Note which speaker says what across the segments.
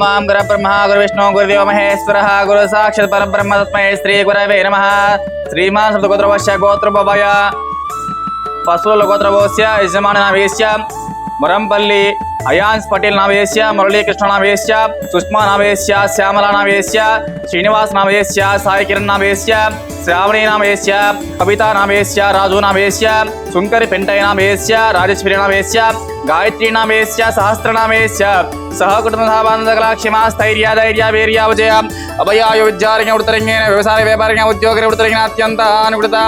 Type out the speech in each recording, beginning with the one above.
Speaker 1: మాం గురు బ్రహ్మ గురు విష్ణు గురుదేవ మహేశ్వర గురు సాక్షాత్ పరబ్రహ్మ తస్మై శ్రీ గురవే నమ శ్రీమాన్ శబ్ద గోత్రవశ గోత్రభవయ పశువుల గోత్రభోస్య యజమాన వేశ్య मुरंपल अयांश पटेल नवेश मुरली कृष्ण नवेश सुषमा नवेश श्यामला नवेश श्रीनिवास नवेश साई किरण नवेश श्रावणी नवेश कविता नवेश राजू नवेश सुंकर पिंटय नवेश राजेश्वरी नवेश गायत्री नवेश सहस्र नवेश सह कुटुंब उद्योग अत्यंत अनुता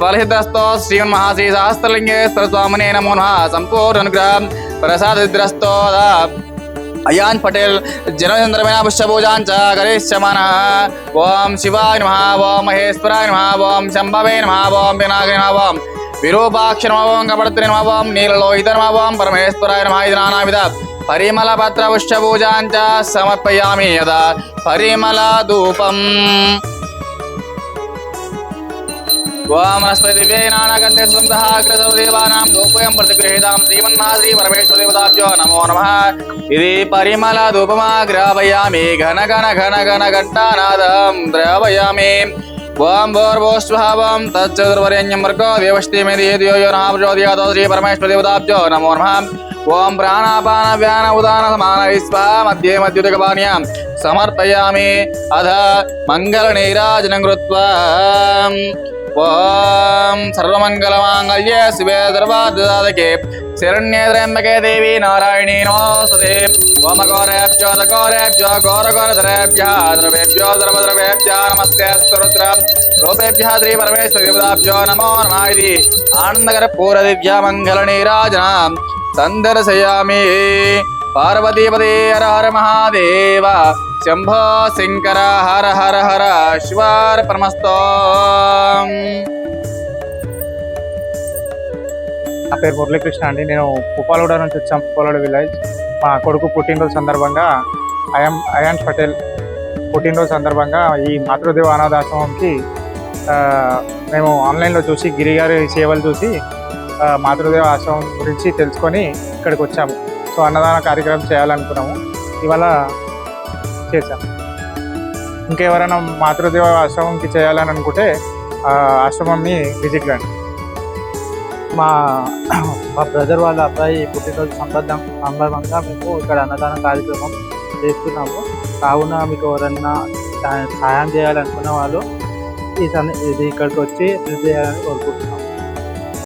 Speaker 1: ఫలహితస్తో శ్రీమన్ మహాశ్రీ సహస్రలింగేశ్వర స్వామినే నమో నమ సంపూర్ణనుగ్రహం ప్రసాదద్రస్తో అయాన్ పటేల్ జనచంద్రమైన పుష్పూజాంచ గరిష్యమాన ఓం శివాయ నమ ఓం మహేశ్వరాయ నమ ఓం శంభవే నమ ఓం వినాయక నమ ఓం విరూపాక్ష నమ ఓం కపడత్రి నమ ఓం నీలలోహిత నమ ఓం పరమేశ్వరాయ నమ ఇది నానావిధ పరిమళ పత్ర పుష్పూజాంచ సమర్పయామి యదా పరిమళ ధూపం ఓమస్పతివే నానగంధే సుందహాగ్రదేవానాం ధూపయం ప్రతిగృహీతాం శ్రీమన్మాద్రీ పరమేశ్వర దేవతాభ్యో నమో నమ ఇది పరిమళ ధూపమాగ్రాపయామి ఘన ఘన ఘన ఘన ఘంటానాదం ద్రావయామి ఓం భోర్భోస్వావం తచ్చతుర్వరేణ్యం వర్గో దేవస్తీమిది యో యో నామ జ్యోతియాదో శ్రీ పరమేశ్వర దేవతాభ్యో నమో నమ ఓం ప్రాణాపాన వ్యాన ఉదాన సమాన స్వా మధ్యే మధ్యుదకపానీయాం సమర్పయామి అధ మంగళ నీరాజనం కృత్వా ఓం సర్వమంగళమాంగళ్యే శివే దర్వాదకే శరణ్యే త్రయంబకే దేవి నారాయణీ నమోసతే ఓమ గౌరేభ్యోద గౌరేభ్యో ఘోర ఘోర ద్రవేభ్య ద్రవేభ్యో ద్రవ ద్రవేభ్య నమస్తే స్తోత్ర రూపేభ్య శ్రీ పరమేశ్వర విపదాభ్యో నమో నమ ఇది ఆనందకర పూర దివ్య మంగళ నీరాజన సందర్శయామి పార్వతీపదే హర హర మహాదేవ శంభో శంకర హర హర హర శివార్ పరమస్తో
Speaker 2: నా పేరు మురళీకృష్ణ అండి నేను పుపాలగూడ నుంచి వచ్చాం పుపాలగూడ విలేజ్ మా కొడుకు పుట్టినరోజు సందర్భంగా అయాం అయాన్ పటేల్ పుట్టినరోజు సందర్భంగా ఈ మాతృదేవ అనాథాశ్రమంకి మేము ఆన్లైన్లో చూసి గిరిగారి సేవలు చూసి మాతృదేవ ఆశ్రమం గురించి తెలుసుకొని ఇక్కడికి వచ్చాము సో అన్నదాన కార్యక్రమం చేయాలనుకున్నాము ఇవాళ చేశాం ఇంకెవరైనా మాతృదేవ ఆశ్రమంకి చేయాలని అనుకుంటే ఆశ్రమంని విజిట్ కండి
Speaker 3: మా మా బ్రదర్ వాళ్ళ అబ్బాయి పుట్టినరోజు సంబంధం సందర్భంగా మేము ఇక్కడ అన్నదాన కార్యక్రమం చేస్తున్నాము కావున మీకు ఎవరన్నా సహాయం చేయాలనుకున్న వాళ్ళు ఈ ఇది ఇక్కడికి వచ్చి చేయాలని కోరుకుంటున్నాము